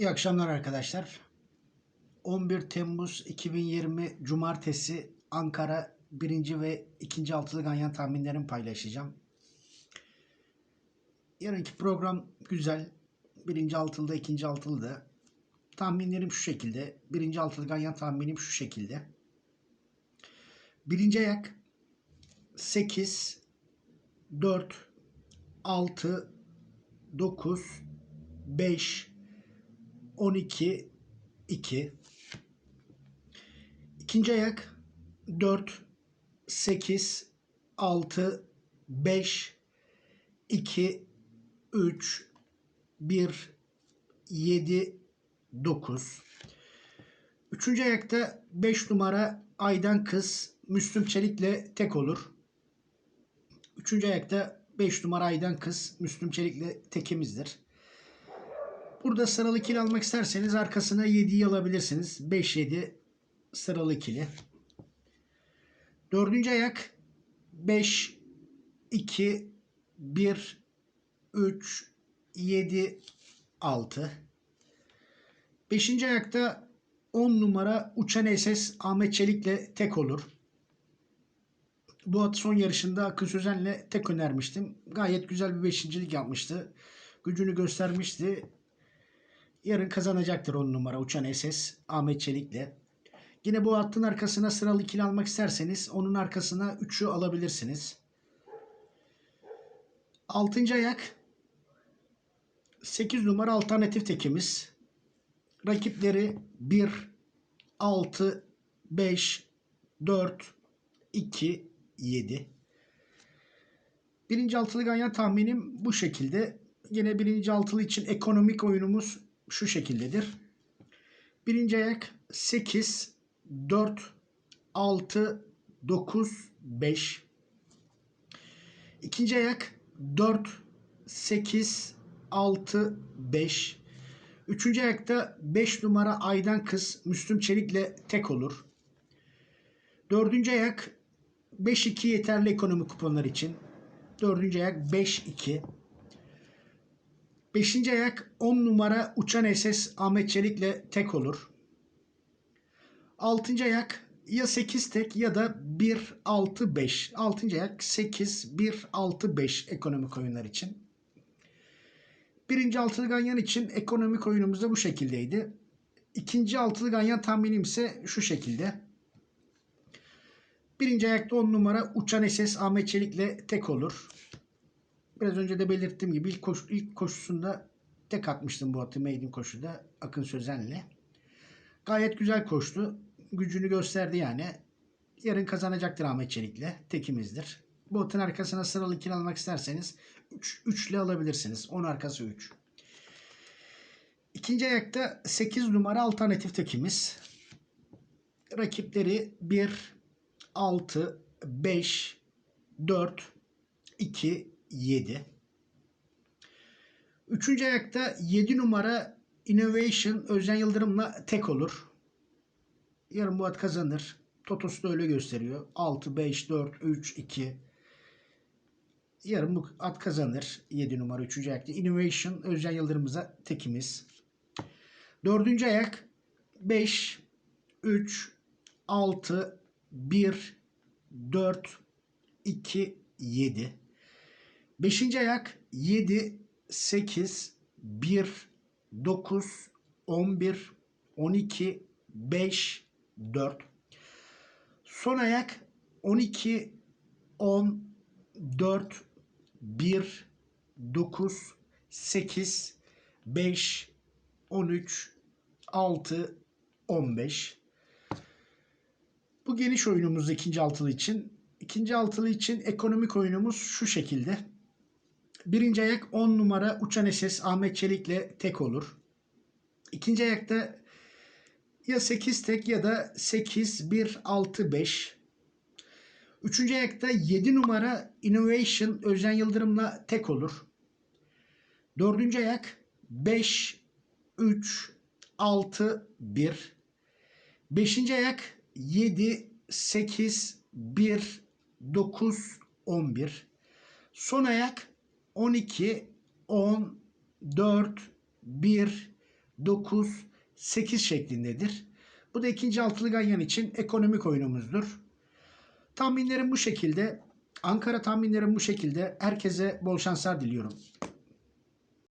İyi akşamlar arkadaşlar. 11 Temmuz 2020 Cumartesi Ankara 1. ve 2. altılı ganyan tahminlerimi paylaşacağım. Yarınki program güzel. 1. altılıda, 2. altılıda. Tahminlerim şu şekilde. 1. altılı ganyan tahminim şu şekilde. Birinci ayak 8 4 6 9 5 12 2 İkinci ayak 4 8 6 5 2 3 1 7 9 Üçüncü ayakta 5 numara Aydan Kız Müslüm Çelik'le tek olur. Üçüncü ayakta 5 numara Aydan Kız Müslüm Çelik'le tekimizdir. Burada sıralı ikili almak isterseniz arkasına 7'yi alabilirsiniz. 5-7 sıralı ikili. Dördüncü ayak 5, 2, 1, 3, 7, 6. Beşinci ayakta 10 numara Uçan SS Ahmet Çelik'le tek olur. Bu at son yarışında Akın Sözen'le tek önermiştim. Gayet güzel bir beşincilik yapmıştı. Gücünü göstermişti. Yarın kazanacaktır 10 numara Uçan SS Ahmet Çelik'le. Yine bu hattın arkasına sıralı ikili almak isterseniz onun arkasına 3'ü alabilirsiniz. 6. ayak 8 numara alternatif tekimiz. Rakipleri 1, 6, 5, 4, 2, 7. Birinci altılı ganyan tahminim bu şekilde. Yine birinci altılı için ekonomik oyunumuz şu şekildedir. Birinci ayak 8, 4, 6, 9, 5. İkinci ayak 4, 8, 6, 5. Üçüncü ayakta 5 numara Aydan Kız Müslüm Çelik'le tek olur. Dördüncü ayak 5-2 yeterli ekonomi kuponlar için. Dördüncü ayak 5-2. Beşinci ayak 10 numara Uçan SS Ahmet Çelik'le tek olur. Altıncı ayak ya 8 tek ya da 1-6-5. Altıncı ayak 8-1-6-5 ekonomik oyunlar için. Birinci altılı ganyan için ekonomik oyunumuz da bu şekildeydi. İkinci altılı ganyan tahminim ise şu şekilde. Birinci ayakta 10 numara Uçan SS Ahmet Çelik'le tek olur. Biraz önce de belirttiğim gibi ilk, koş, ilk koşusunda tek atmıştım bu atı maiden koşuda Akın Sözen'le. Gayet güzel koştu. Gücünü gösterdi yani. Yarın kazanacaktır Ahmet Çelik'le. Tekimizdir. Bu atın arkasına sıralı ikili almak isterseniz 3, 3 ile alabilirsiniz. 10 arkası 3. İkinci ayakta 8 numara alternatif tekimiz. Rakipleri 1, 6, 5, 4, 2, 7. Üçüncü ayakta 7 numara Innovation Özcan Yıldırım'la tek olur. Yarın bu at kazanır. Totos da öyle gösteriyor. 6, 5, 4, 3, 2. Yarın bu at kazanır. 7 numara 3. ayakta. Innovation Özcan Yıldırım'ıza tekimiz. Dördüncü ayak 5, 3, 6, 1, 4, 2, 7. Beşinci ayak 7, 8, 1, 9, 11, 12, 5, 4. Son ayak 12, 10, 4, 1, 9, 8, 5, 13, 6, 15. Bu geniş oyunumuz ikinci altılı için. İkinci altılı için ekonomik oyunumuz şu şekilde. Birinci ayak 10 numara Uçan SS Ahmet Çelik'le tek olur. İkinci ayakta ya 8 tek ya da 8 1 6 5. Üçüncü ayakta 7 numara Innovation Özcan Yıldırım'la tek olur. Dördüncü ayak 5 3 6 1. Beşinci ayak 7 8 1 9 11. Son ayak 12 10 4 1 9, 8 şeklindedir. Bu da ikinci altılı ganyan için ekonomik oyunumuzdur. Tahminlerim bu şekilde. Ankara tahminlerim bu şekilde. Herkese bol şanslar diliyorum.